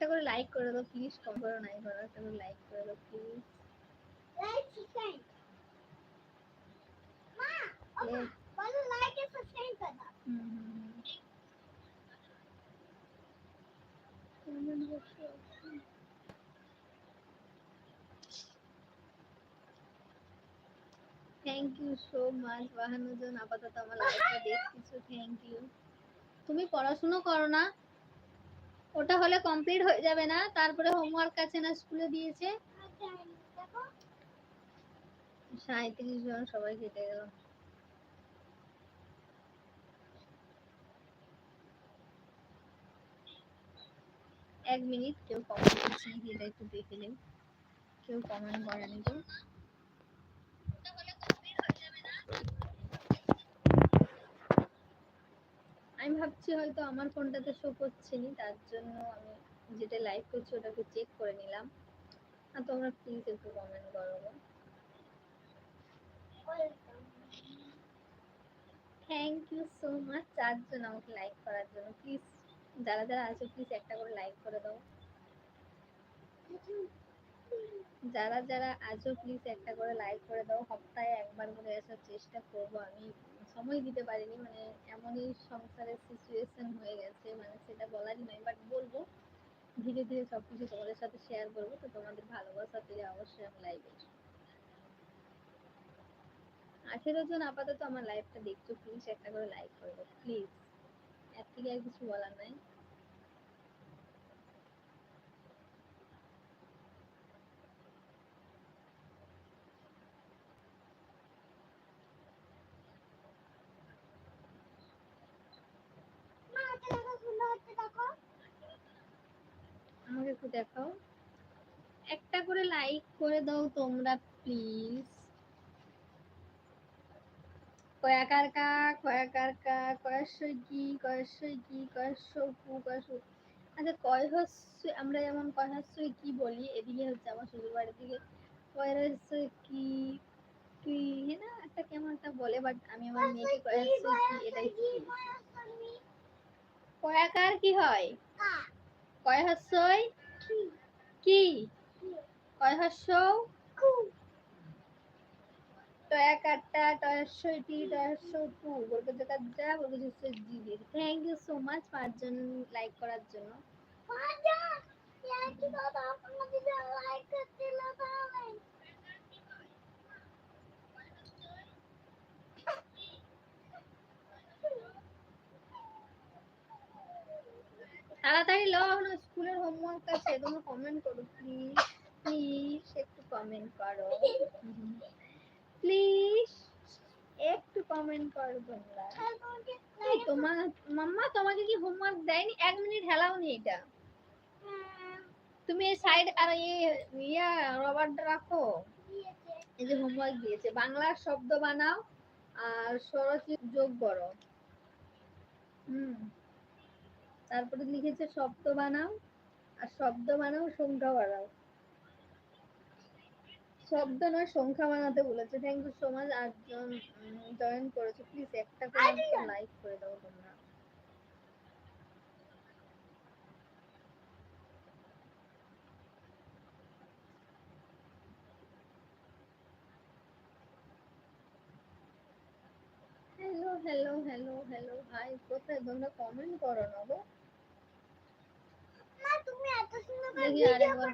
একটা করে লাইক করে দাও প্লিজ কম করো নাই করো একটা করে লাইক করে দাও প্লিজ. মা, বলো করে দাও। থ্যাংক ইউ সো মাচ বাহান্ন জন আপাতত আমার লাইফটা দেখতেছো থ্যাংক ইউ তুমি পড়াশুনো করো না? ওটা হলে কমপ্লিট হয়ে যাবে না। তারপরে হোমওয়ার্ক আছে না স্কুলে দিয়েছে। সাঁত্রিশ জন সবাই কেটে গেল। এক মিনিট, কেউ কমেন্ট করছে একটু দেখে নিন কেউ কমেন্ট করেনি তো। আমি ভাবছি হয়তো আমার ফোনটাতে শো করছে নি তার জন্য আমি যেটা লাইভ করছি ওটাকে চেক করে নিলাম। আর তোমরা প্লিজ একটু কমেন্ট করো. থ্যাংক ইউ সো মাচ চারজন আমাকে লাইক করার জন্য। প্লিজ যারা যারা আছো প্লিজ একটা করে লাইক করে দাও। যারা যারা আছো প্লিজ একটা করে লাইক করে দাও। সপ্তাহে একবার করে আসার চেষ্টা করব আমি। সময় দিতে পারিনি মানে এমনই সংসারের সিচুয়েশন হয়ে গেছে মানে সেটা বলারই নয় বাট বলব, ধীরে ধীরে সবকিছু তোমাদের সাথে শেয়ার করব, তো তোমাদের ভালোবাসা পেলে অবশ্যই আমি লাইভে আঠেরো জন আপাতত আমার লাইভটা দেখছ প্লিজ একটা করে লাইক করে দাও প্লিজ এর থেকে আর কিছু বলার নাই মা, এটা দেখো, সুন্দর হচ্ছে, দেখো। আমাকে একটু দেখাও। একটা করে লাইক করে দাও তোমরা প্লিজ কয়াকার কা কয়াকার কা কয়াশয় কি কয়াশয় কি কয়াশয় কু কয়াশয় আচ্ছা কয় হচ্ছে আমরা যেমন কি বলি এদিকে হচ্ছে আমার শ্বশুর বাড়ির দিকে কি কি না একটা কেমন একটা বলে বাট আমি আমার মেয়েকে কয় হচ্ছে কি এটাই কয়াকার কি হয়? কয় হস্যই কি, কয় হস্য কু। টয়াকারটা টয়াশয়টি টয়াশয় টু বলতে দেখা যা বলতে হচ্ছে GB thank you so much পাঁচজন লাইক করার জন্য। পাঁচজন? লাইক করতে না তাড়াতাড়ি লও এখন স্কুলের হোমওয়ার্ক আছে তোমরা কমেন্ট করো প্লিজ প্লিজ একটু কমেন্ট করো। প্লিজ একটু কমেন্ট করো তোমরা। তোমার মাম্মা তোমাকে কি হোমওয়ার্ক দেয়নি? এক মিনিট হেলাওনি এটা। হ্যাঁ, তুমি এই সাইড আর ইয়া রবারটা রাখো। এই যে হোমওয়ার্ক দিয়েছে। বাংলার শব্দ বানাও আর স্বরচিত যোগ করো। হুম। তারপরে লিখেছে শব্দ বানাও আর শব্দ বানাও সংখ্যা বানাও শব্দ নয় সংখ্যা বানাতে বলেছে। থ্যাংক ইউ সো মাচ আটজন জয়েন করেছ। প্লিজ একটা করে লাইক করে দাও তোমরা। Hello hello hello hello hi কোথায়? তোমরা কমেন্ট করো না গো মা, তুমি এত সুন্দর করে দেখি আরেকবার।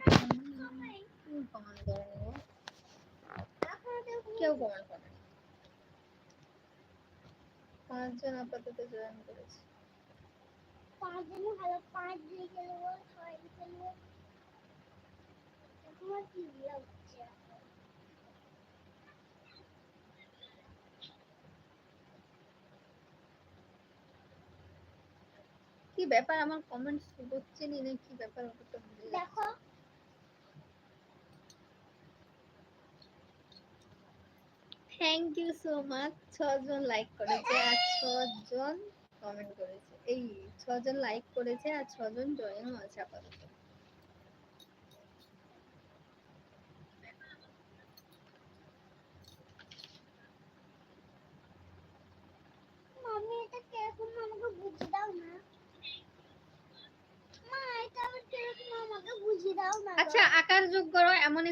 পাঁচজন আপাতত জয়েন করেছে। পাঁচজন ভালো, পাঁচ দিয়ে নেব, ছয়। এখন আর কি কি ব্যাপার আমার কমেন্ট হচ্ছে নি কি ব্যাপার ওটা দেখো। থ্যাংক ইউ সো মাচ ছজন লাইক করেছে আর ছজন কমেন্ট করেছে। এই ছজন লাইক করেছে আর ছজন জয়েনও আছে আপাতত মাম্মি এটা কীরকম আমাকে বুঝে দাও না মা এটা আবার কীরকম করো এমন